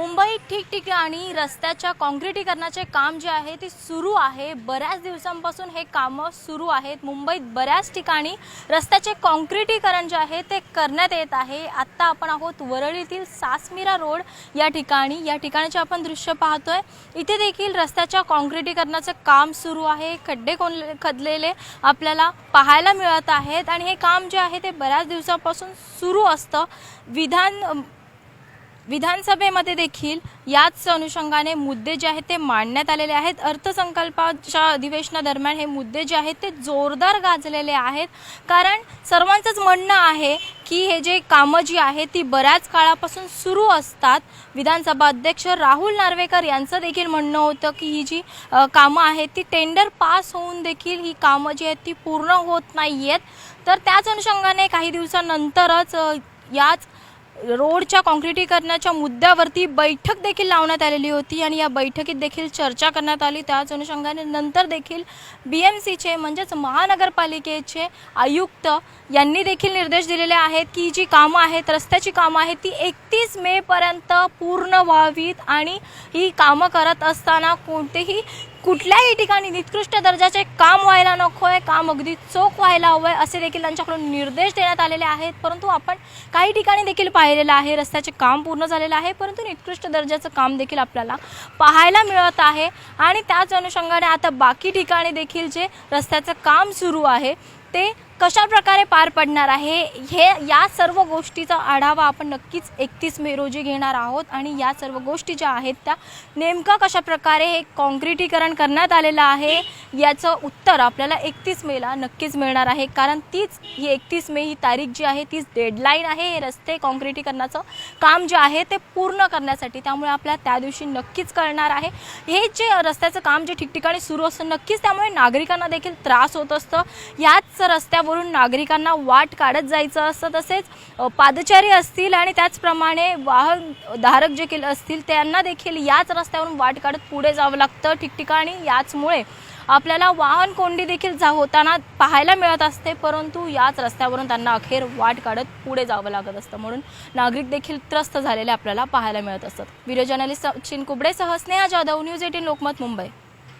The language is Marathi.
मुंबईत ठिकठिकाणी रस्त्याच्या काँक्रिटीकरणाचे काम जे आहे ते सुरू आहे. बऱ्याच दिवसांपासून हे कामं सुरू आहेत. मुंबईत बऱ्याच ठिकाणी रस्त्याचे काँक्रिटीकरण जे आहे ते करण्यात येत आहे. आत्ता आपण आहोत वरळीतील सासमिरा रोड या ठिकाणी. या ठिकाणचे आपण दृश्य पाहतोय. इथे देखील रस्त्याच्या काँक्रिटीकरणाचं काम सुरू आहे. खड्डे कोण खदलेले आपल्याला पाहायला मिळत आहेत. आणि हे काम जे आहे ते बऱ्याच दिवसापासून सुरू असतं. विधान विधानसभेमध्ये देखील याच अनुषंगाने मुद्दे जे आहेत ते मांडण्यात आलेले आहेत. अर्थसंकल्पाच्या अधिवेशनादरम्यान हे मुद्दे जे आहेत ते जोरदार गाजलेले आहेत. कारण सर्वांचंच म्हणणं आहे की हे जे कामं जी आहेत ती बऱ्याच काळापासून सुरू असतात. विधानसभा अध्यक्ष राहुल नार्वेकर यांचं देखील म्हणणं होतं की ही जी कामं आहेत ती टेंडर पास होऊन देखील ही कामं जी आहेत ती पूर्ण होत नाही आहेत तर त्याच अनुषंगाने काही दिवसानंतरच याच रोडच्या काँक्रिटीकरणाच्या मुद्द्यावरती बैठक देखील लावण्यात आलेली होती आणि या बैठकीत देखील चर्चा करण्यात आली. त्याच अनुषंगाने नंतर देखील बी एम सीचे म्हणजेच महानगरपालिकेचे आयुक्त यांनी देखील निर्देश दिलेले आहेत की जी कामं आहेत रस्त्याची कामं आहेत ती एकतीस मेपर्यंत पूर्ण व्हावीत आणि ही कामं करत असताना कोणतेही कुठल्याही ठिकाणी निकृष्ट दर्जाचे काम व्हायला नको आहे काम अगदी चोख व्हायला हवं आहे असे देखील त्यांच्याकडून निर्देश देण्यात आलेले आहेत. परंतु आपण काही ठिकाणी देखील पाहिलेलं आहे रस्त्याचे काम पूर्ण झालेलं आहे परंतु निकृष्ट दर्जाचं काम देखील आपल्याला पाहायला मिळत आहे. आणि त्याच अनुषंगाने आता बाकी ठिकाणी देखील जे रस्त्याचं काम सुरू आहे ते कशा प्रकारे पार पडणार आहे हे या सर्व गोष्टीचा आढावा आपण नक्कीच एकतीस मे रोजी घेणार आहोत आणि या सर्व गोष्टी ज्या आहेत त्या नेमकं कशा प्रकारे हे काँक्रिटीकरण करण्यात आलेलं आहे याचं उत्तर आपल्याला एकतीस मेला नक्कीच मिळणार आहे. कारण तीच ही एकतीस मे ही तारीख जी आहे तीच डेडलाईन आहे हे रस्ते काँक्रिटीकरणाचं काम जे आहे ते पूर्ण करण्यासाठी. त्यामुळे आपल्याला त्या दिवशी नक्कीच कळणार आहे. हे जे रस्त्याचं काम जे ठिकठिकाणी सुरू असतं नक्कीच त्यामुळे नागरिकांना देखील त्रास होत असतं. याच रस्त्यावरून नागरिकांना वाट काढत जायचं असतं तसेच पादचारी असतील आणि त्याचप्रमाणे वाहन धारक जे केलं असतील त्यांना देखील याच रस्त्यावरून वाट काढत पुढे जावं लागतं ठिकठिकाणी. याचमुळे आपल्याला वाहन कोंडी देखील जा होताना पाहायला मिळत असते परंतु याच रस्त्यावरून त्यांना अखेर वाट काढत पुढे जावं लागत असतं म्हणून नागरिक देखील त्रस्त झालेले आपल्याला पाहायला मिळत असतात. व्हिडिओ जर्नलिस्ट सचिन कुबडेसह स्नेहा जाधव न्यूज एटीन लोकमत मुंबई.